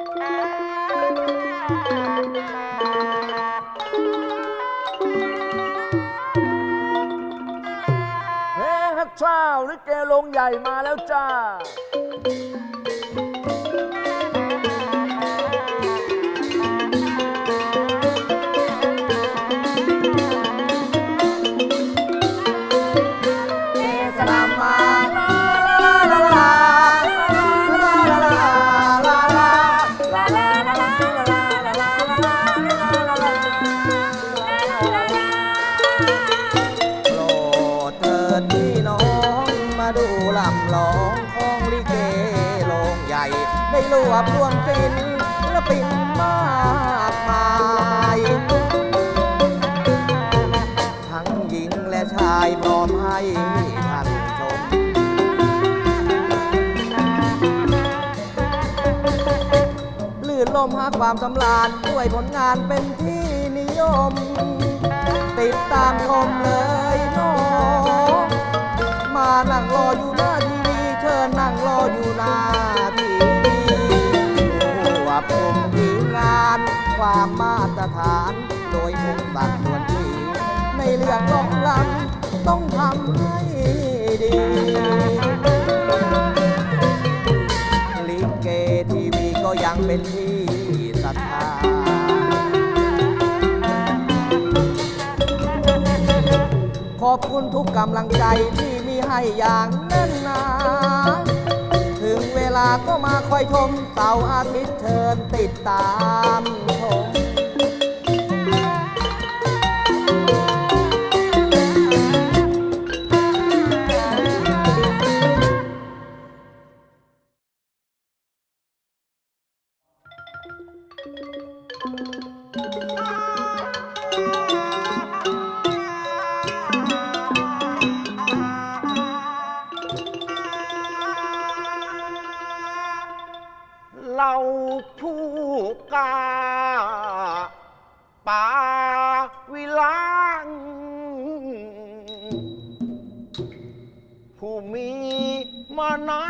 เพลฮักเช้าลิเกลงใหญ่มาแล้วจ้า ได้รวบรวมศิลปินมากมาย ทั้งหญิงและชายพร้อมให้ท่านชม ลื่นลมหาความสำราญด้วยผลงานเป็นที่นิยม ติดตามชมเลยน้องมานั่งรออยู่หน้าทีวีเชิญนั่งรออยู่หน้าามมาตรฐาน โดยมุ่งตัดส่วนที่ในเรื่องร้องรำต้องทำให้ดีลิเกทีวีก็ยังเป็นที่ศรัทธาขอบคุณทุกกำลังใจที่มีให้อย่างแน่นหนาาก็มาคอยชมเสาร์อาทิตย์เชิญติดตามชม ผู้กาป่าวิลานผู้มีมนะ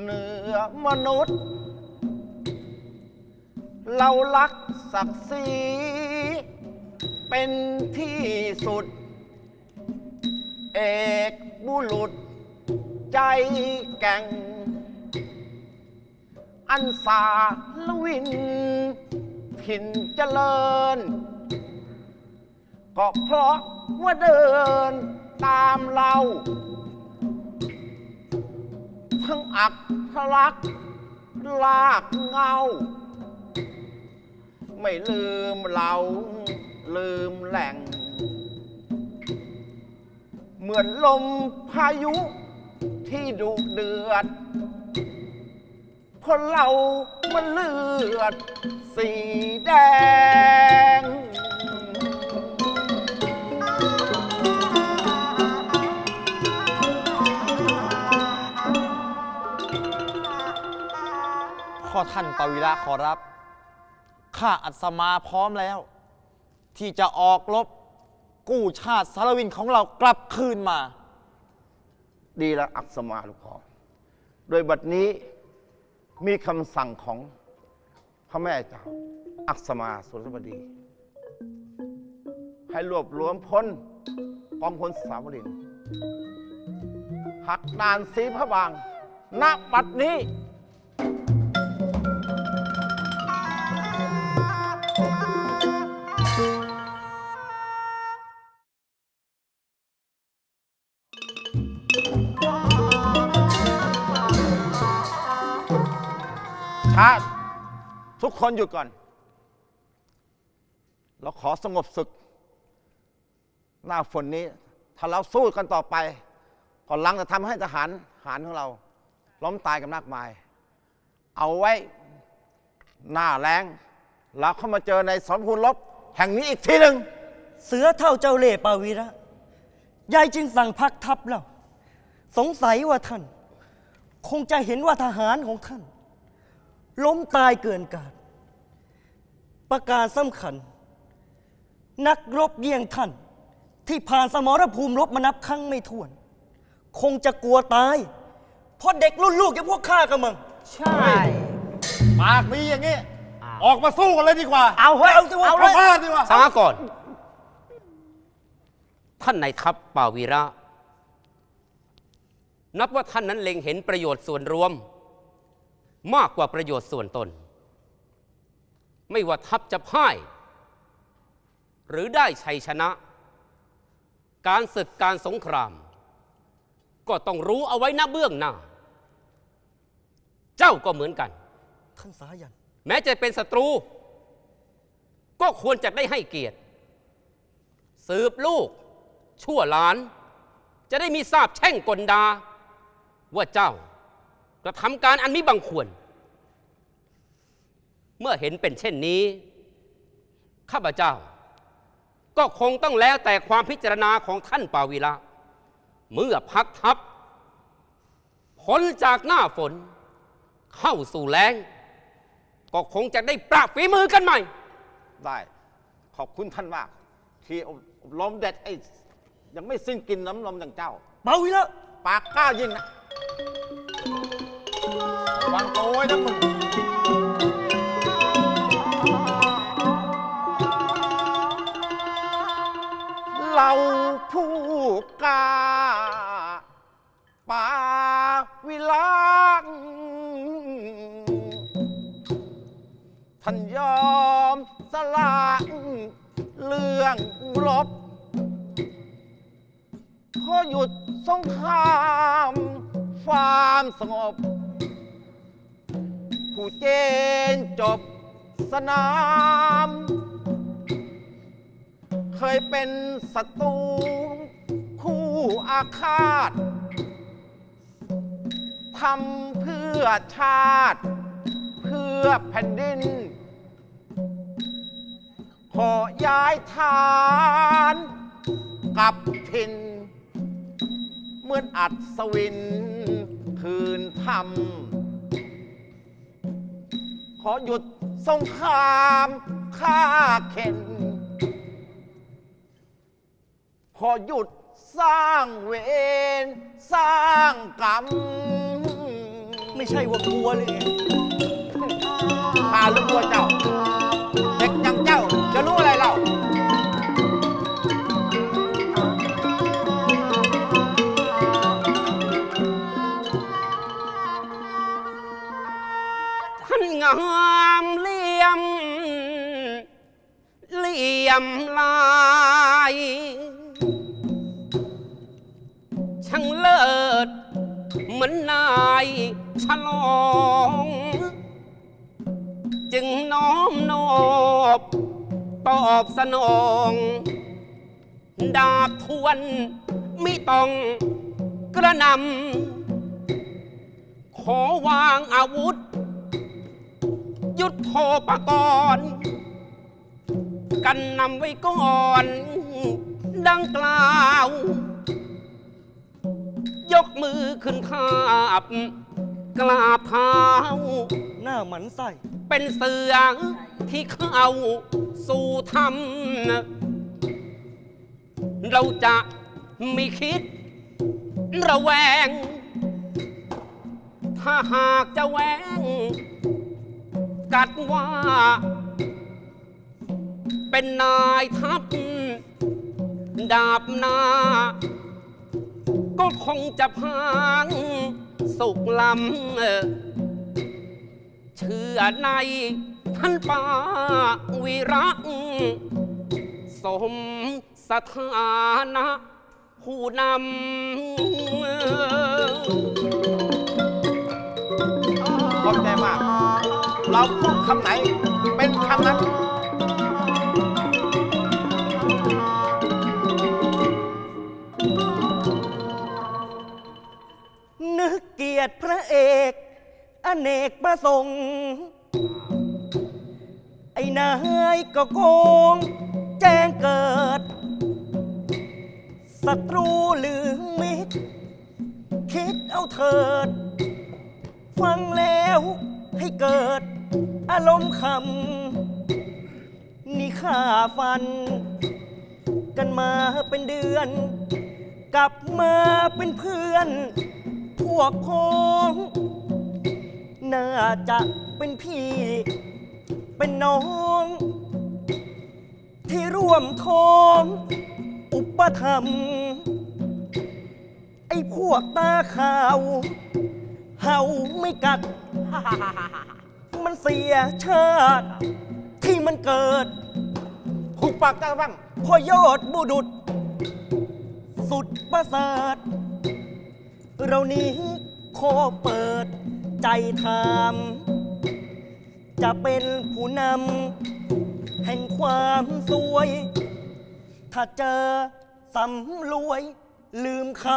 เหนือมนุษย์ เรารักศักดิ์ศรีเป็นที่สุด เอกบุรุษใจแก่ง อันสาลวินถิ่นเจริญ ก็เพราะว่าเดินตามเรา ทั้งอักพลักลากเงา ไม่ลืมเราลืมแหล่ง เหมือนลมพายุที่ดุเดือด คนเรามันเลือดสีแดง ข้อท่านปวิระขอรับ ข้าอัศมาพร้อมแล้ว ที่จะออกรบกู้ชาติสารวินของเรากลับคืนมา ดีล้วอักษมาลูกพ่อโดยบัดนี้ มีคำสั่งของพระแม่เจ้าอักษมาสุรบดี ให้รวบรวมพลกองพลสามรินหักดานสีพระบางณบัดนี้ คนหยุดก่อน เราขอสงบศึก หน้าฝนนี้ ถ้าเราสู้กันต่อไปก็ลังจะทำให้ทหารหารของเรา ล้มตายกันมากมาย เอาไว้หน้าแรงเราเข้ามาเจอในสมภูลบ แห่งนี้อีกทีหนึ่งเสือเท่าเจ้าเล่ห์ปาวีระยายจึงสั่งพักทัพเราสงสัยว่าท่าน คงจะเห็นว่าทหารของท่าน ล้มตายเกินกาด ประการสำคัญ นักรบเยี่ยงท่าน ที่ผ่านสมรภูมิรบมานับครั้งไม่ถ้วน คงจะกลัวตาย เพราะเด็กรุ่นลูกอย่างพวกข้ากระมังใช่ไปปากดีอย่างนี้ ออกมาสู้กันเลยดีกว่า เอาเฮ้ยเอาสิวะเอาเอาบ้านดีกว่าช้าก่อน ท่านนายทัพป่าวีระ นับว่าท่านนั้นเล็งเห็นประโยชน์ส่วนรวม มากกว่าประโยชน์ส่วนตน ไม่ว่าทัพจะพ่าย หรือได้ชัยชนะ การศึกการสงคราม ก็ต้องรู้เอาไว้หน้าเบื้องหน้า เจ้าก็เหมือนกัน ท่านสายัน แม้จะเป็นศัตรู ก็ควรจะได้ให้เกียรติ สืบลูก ชั่วหลาน จะได้มีทราบแช่งกลดา ว่าเจ้ากระทำการอันมิบังควร เมื่อเห็นเป็นเช่นนี้ ข้าพเจ้า ก็คงต้องแล้วแต่ความพิจารณาของท่านปาวีระเมื่อพักทัพพ้นจากหน้าฝน เข้าสู่แล้ง ก็คงจะได้ปรับฝีมือกันใหม่ ได้ขอบคุณท่านมาก ที่อบรมเด็ดไอ้ยังไม่สิ้นกินน้ำนมอย่างเจ้า เบาวิละปากกล้ายิ่งนะวางตัวไว้นะมึง เราผู้กล้าป่าวิลางท่านยอมสละเรื่องรบขอหยุดสงครามความสงบ ผู้เจนจบสนาม เคยเป็นศัตรูคู่อาฆาตทำเพื่อชาติ เพื่อแผ่นดิน ขอย้ายฐานกลับถิ่นเหมือนอัศวิน คืนทำขอหยุดสงครามฆ่าเข็น อหยุดสร้างเวรสร้างกรรมไม่ใช่ว่ากลัวเลยไงข้ารู้ว่าเจ้า อบสนอง ดาบทวนไม่ต้องกระหนำขอวางอาวุธ ยุดโทปกรณ์กันนำไว้ก่อน ดังกล่าว ยกมือขึ้นทาบกราบเท้า หน้าหมันไส้ เป็นเสือที่เข้า สู่ธรรม เราจะไม่คิด ระแวง ถ้าหากจะแหวง กัดว่า เป็นนายทัพ ดาบนา ก็คงจะพังสุกลำเอ่อเชื่อใน ท่านป่าวีระสมสถานะผู้นำขอบใจมาก เราพูดคำไหน เป็นคำนั้น นึกเกียรติพระเอก อเนกประสงค์ ไอ้นายก็โกง แจ้งเกิดศัตรูหรือมิตร คิดเอาเถิด ฟังแล้วให้เกิด อารมณ์คำนี่ข้าฟัน กันมาเป็นเดือน กลับมาเป็นเพื่อน พวกพ้อง น่าจะเป็นพี่ เป็นน้อง ที่ร่วมท้อง อุปธรรมภ์ไอ้พวกตาขาว เห่าไม่กัด มันเสียชาติ ที่มันเกิด หุบปากเจ้าบ้าง พอยอดบุดุษ สุดประเสริฐเรานี้ขอเปิดใจถาม จะเป็นผู้นำแห่งความสวย ถ้าเจอสำรวย ลืมคำ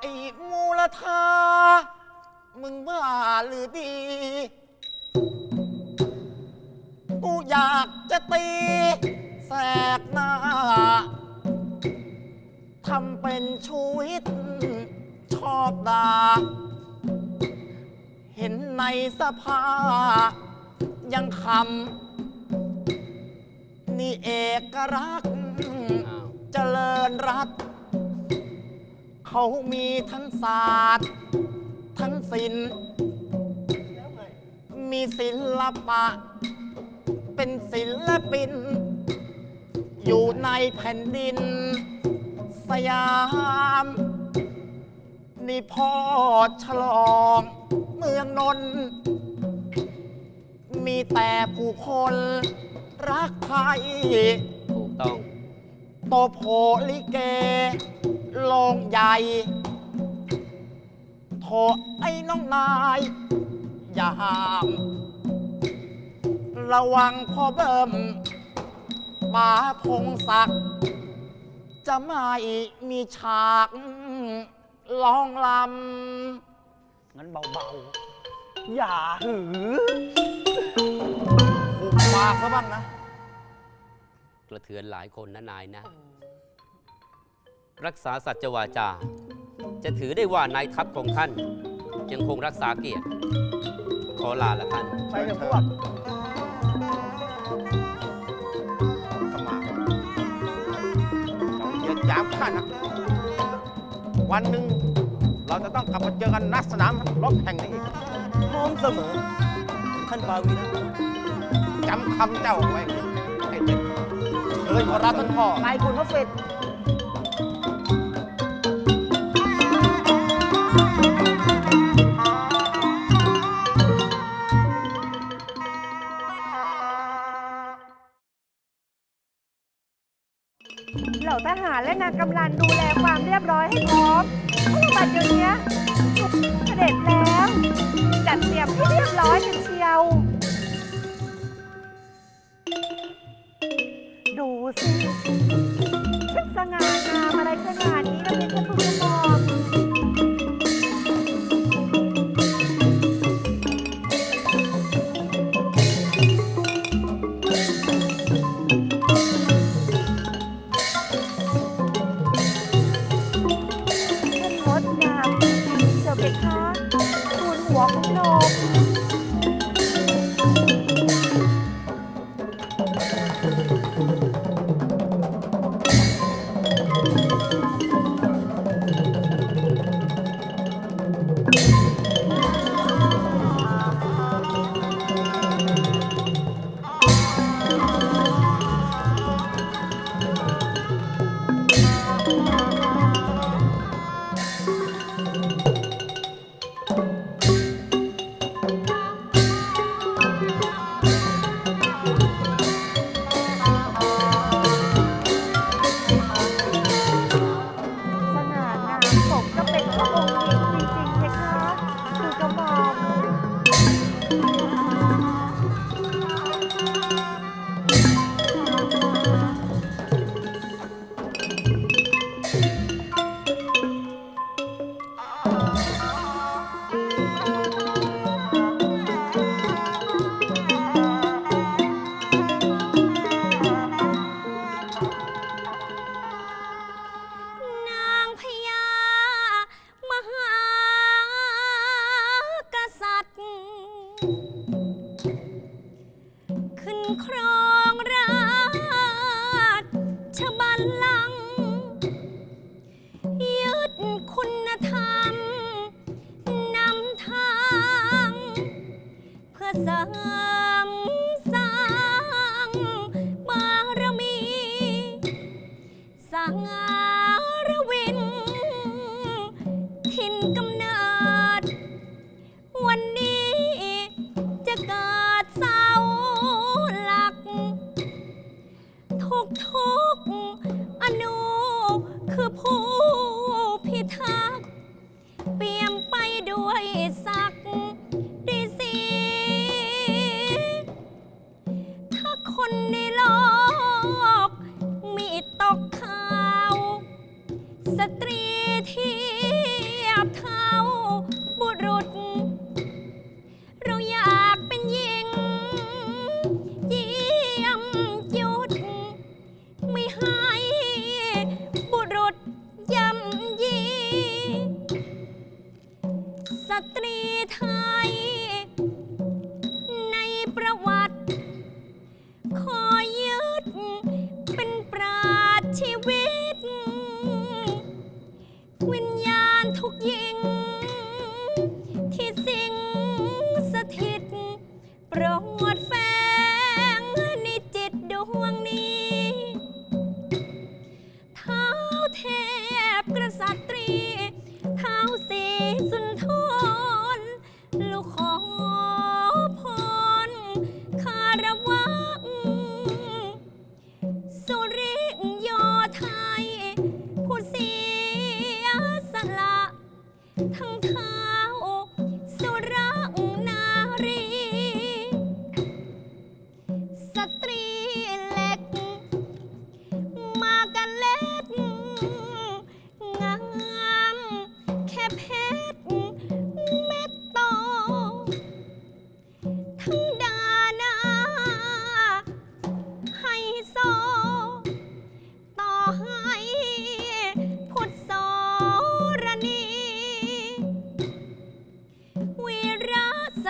ไอ้มูลธามึงบ้าหรือดี อยากจะตีแสกหน้าทำเป็นชีวิตชอบดาเห็นในสภา ยังคำนี่เอกรักษณ์เจริญรัตเขามีทั้งศาสตร์ ทั้งศิลป์มีศิลปะ เป็นศิลปิน อยู่ในแผ่นดิน สยาม นี่พ่อฉลองเมืองนนท์มีแต่ผู้คนรักใคร ถูกต้อง โตโผลิเกโลงใหญ่โถไอ้น้องนาย อย่าห้าม ระวังพ่อเบิ่มมาพงศักดิ์จะไม่มีฉากลองลำงั้นเบาๆ อย่าหือหุบปากซะบ้างนะ กระเทือนหลายคนนะนายนะ รักษาสัจวาจา จะถือได้ว่านายทัพของท่าน ยังคงรักษาเกียรติขอลาละท่าน ไปเถอะพวก ยียดหยามข้านะวันหนึ่งเราจะต้องกลับมาเจอกันณสนามรบแห่งนี้อีกพร้อมเสมอ ท่านปาวีนะจำคำเจ้าเอาไว้ให้เด็ดเชิญขอรับท่านพ่อ ไปคุณพระเฟร และนางกำลังดูแลความเรียบร้อยให้พร้อมเพราะว่าบัดเดี๋ยวนี้เสด็จแล้ว จัดเตรียมให้เรียบร้อยกันเชียว ดูสิช่างสง่างามอะไรขนาด หัวของนม สา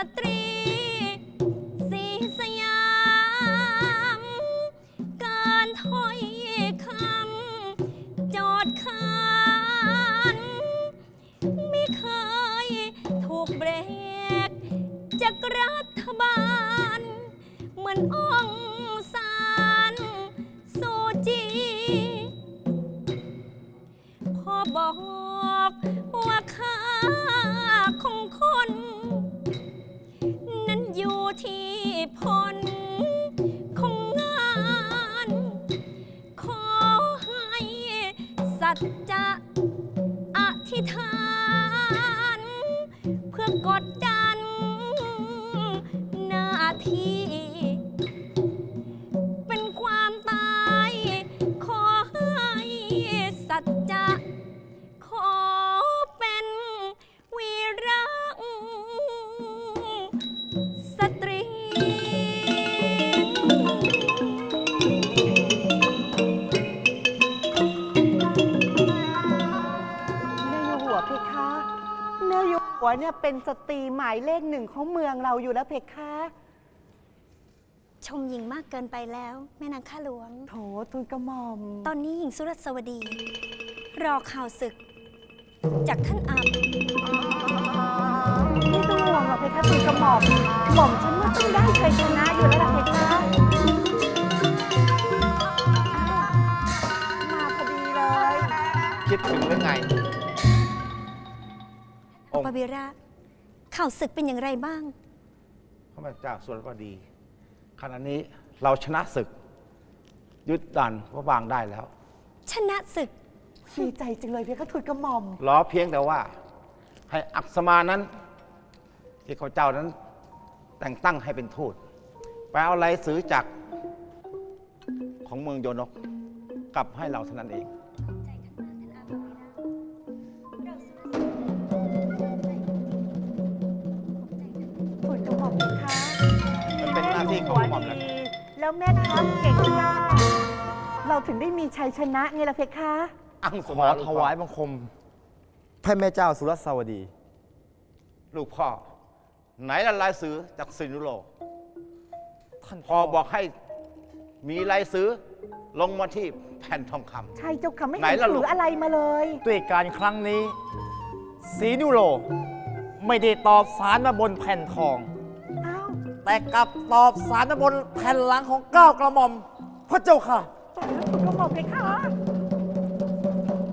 สตรี พี่ เป็นความตาย ขอให้สัจจะ ขอเป็นวีระสตรี แม่อยู่หัวเพคะ แม่อยู่หัวเนี่ยเป็นสตรีหมายเลขหนึ่งของเมืองเราอยู่แล้วเพคะ ชมหญิงมากเกินไปแล้ว แม่นางข้าหลวง โถทูลกระหม่อม ตอนนี้หญิงสุรสวดี รอข่าวศึก จากท่านอามไม่ต้องห่วงหรอกเพคะทูลกระหม่อมหม่อมฉันว่าต้องได้ชัยชนะอยู่แล้วล่ะเพคะอ้าวมาพอดีเลย คิดถึงหรือไง องค์ปวิระข่าวศึกเป็นอย่างไรบ้าง พระเจ้าสุรบดี ขณะนี้เราชนะศึก ยึดดันพระบางได้แล้ว ชนะศึก ดีใจจังเลยเพคะทูลกระหม่อม รอเพียงแต่ว่า ให้อักษมานั้น ที่เขาเจ้านั้น แต่งตั้งให้เป็นทูตไปเอาไรสือจากของเมืองโยนก กลับให้เราเท่านั้นเอง ทูลกระหม่อม เพคะมันเป็นหน้าที่ของกระหม่อมแล้วดีแล้วแม่ทัพเก่งกล้าเราถึงได้มีชัยชนะไงล่ะเพคะ อังสขมาอลูกถพ่อวายบังคมพระแม่เจ้าสุรสวดี ลูกพ่อ ไหนละลายสือจากสินุโลท่านพอบอกให้มีลายสือลงมาที่แผ่นทองคำใช่เจ้าค่ะไม่ไหนเห็นล่ะถืลูกออะไรมาเลย ด้วยการครั้งนี้สีนุโล ไม่ได้ตอบสารมาบนแผ่นทองอ้าว แต่กลับตอบสารมาบนแผ่นหลังของเก้ากระหม่อม พระเจ้าค่ะตายแล้วคุณกระหม่อมเพคะ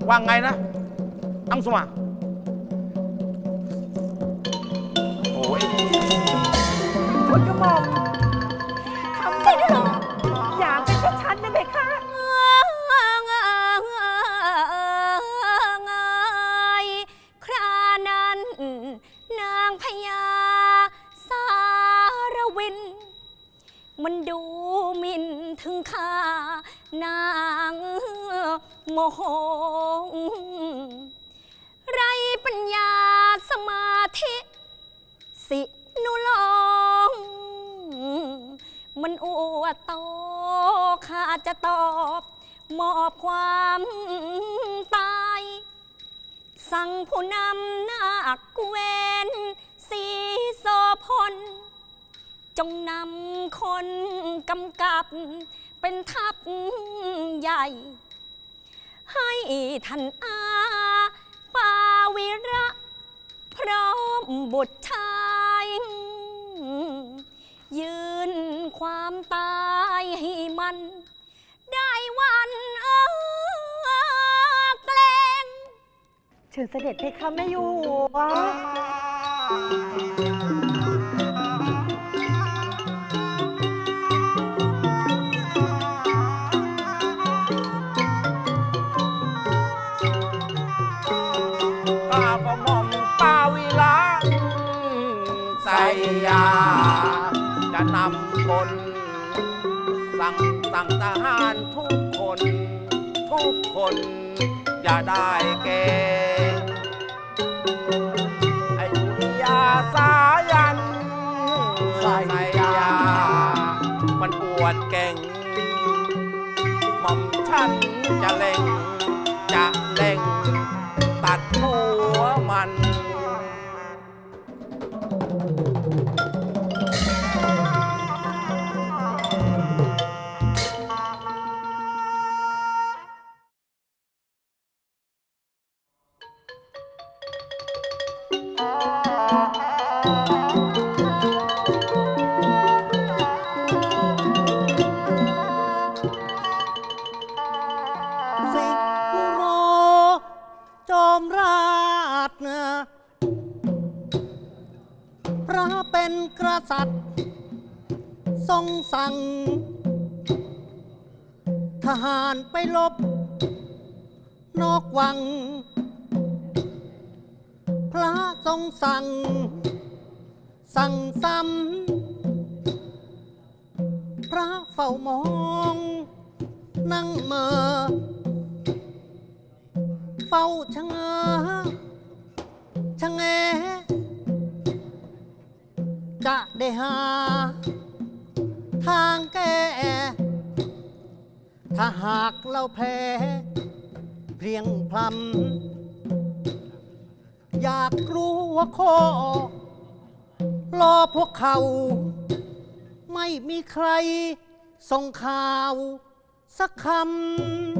ว่าไงนะ อังสุมาโอ้ย คุณกระหม่อม ธิ สินุลองมันอวโตข้าจะตอบมอบความตาย สั่งผู้นำนาคเวนสีโสพล จงนำคนกำกับเป็นทัพใหญ่ ให้ท่านอาปาวิระ ร้อมบุตรชาย ยืนความตายให้มัน ได้วันเออแกล้งเชิญเสด็จเพคะแม่อยู่วะ ยา จะนำคน สั่งสั่งทหารทุกคน ทุกคนอย่าได้เกรงไอ้สุริยาสายันใส่ยา มันปวดเก่งหม่อมฉันจะเล่ง ษัตริย์ ทรงสั่ง ทหารไปลบ นอกวัง พระทรงสั่ง สั่งซ้ำพระเฝ้ามอง นั่งเมอเฝ้าชะเง้อชะแง จะได้หา ทางแก้ ถ้าหากเราแพ้ เพียงพลำอยากรู้ว่าข้อรอพวกเขา ไม่มีใครส่งข่าวสักคำ